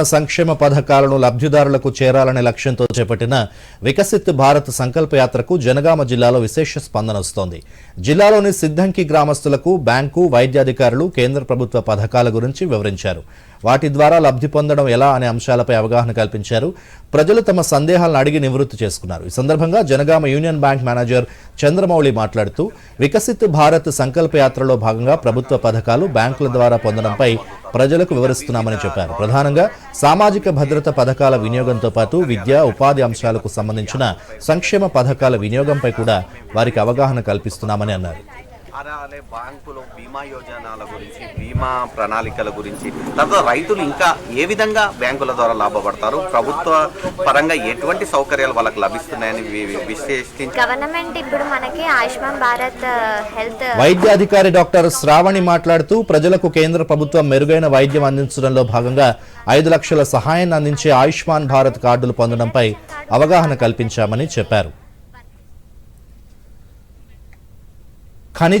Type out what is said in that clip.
సంక్షేమ పథకాలను లబ్ధిదారులకు చేరాలనే లక్ష్యంతో చేపట్టిన వికసిత్ భారత్ సంకల్పయాత్రకు జనగామ జిల్లాలో విశేష స్పందన వస్తోంది. జిల్లాలోని సిద్ధంకి గ్రామస్తులకు బ్యాంకు వైద్యాధికారులు కేంద్ర ప్రభుత్వ పథకాల గురించి వివరించారు. వాటి ద్వారా లబ్ధి పొందడం ఎలా అనే అంశాలపై అవగాహన కల్పించారు. ప్రజలు తమ సందేహాలను అడిగి నివృత్తి చేసుకున్నారు. ఈ సందర్భంగా Jangaon union bank manager Chandramouli మాట్లాడుతూ వికసిత్ భారత్ సంకల్పయాత్రలో భాగంగా ప్రభుత్వ పథకాలు బ్యాంకుల ద్వారా పొందడంపై ప్రజలకు వివరిస్తున్నామని చెప్పారు. ప్రధానంగా సామాజిక భద్రత పథకాల వినియోగంతో పాటు విద్య ఉపాధి అంశాలకు సంబంధించిన సంక్షేమ పథకాల వినియోగంపై కూడా వారికి అవగాహన కల్పిస్తున్నామని అన్నారు. అలానే బ్యాంకులో బీమా యోజనాల గురించి బీమా ప్రణాళికల గురించి. తర్వాత రైతులు ఇంకా ఏ విధంగా బ్యాంకుల ద్వారా లాభపడతారు? ప్రభుత్వ పరంగా ఎటువంటి సౌకర్యాలు వాళ్ళకి లభిస్తున్నాయని విశ్లేషించి గవర్నమెంట్ ఇప్పుడు మనకి ఆయుష్మాన్ భారత్ హెల్త్ వైద్యాధికారి డాక్టర్ శ్రావణి మాట్లాడుతూ ప్రజలకు కేంద్ర ప్రభుత్వం మెరుగైన వైద్యం అందించడంలో భాగంగా ఐదు లక్షల సహాయాన్ని అందించే ఆయుష్మాన్ భారత్ కార్డులు పొందడంపై అవగాహన కల్పించామని చెప్పారు. Kanıcı